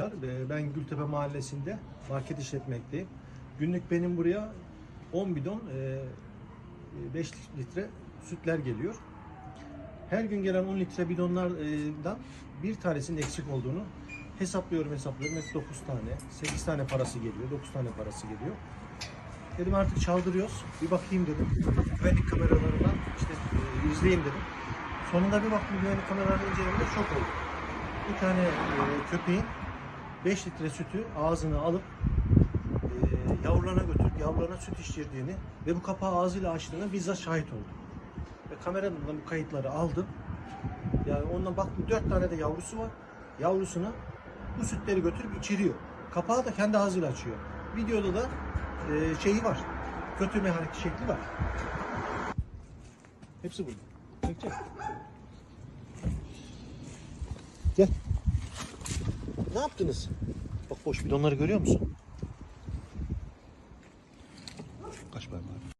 Ee, Ben Gültepe Mahallesi'nde market işletmekteyim. Günlük benim buraya 10 bidon e, 5 litre sütler geliyor. Her gün gelen 10 litre bidonlardan bir tanesinin eksik olduğunu hesaplıyorum hesaplıyorum. Hep 9 tane, 8 tane parası geliyor, 9 tane parası geliyor. Dedim artık çaldırıyoruz. Bir bakayım dedim. Güvenlik kameralarından işte e, izleyeyim dedim. Sonunda bir baktım güvenlik kameralarını incelemede şok oldum. Bir tane e, köpeğin 5 litre sütü ağzına alıp e, yavrularına götürüp yavrularına süt içirdiğini ve bu kapağı ağzıyla açtığına bizzat şahit oldum. Ve kameradan bu kayıtları aldım. Yani ondan baktım 4 tane de yavrusu var. Yavrusuna bu sütleri götürüp içiriyor. Kapağı da kendi ağzıyla açıyor. Videoda da e, şeyi var. Kötü mekanik şekli var. Hepsi burada. Çekecek. Gel. Ne yaptınız? Bak boş bidonları görüyor musun? Kaç parmağı?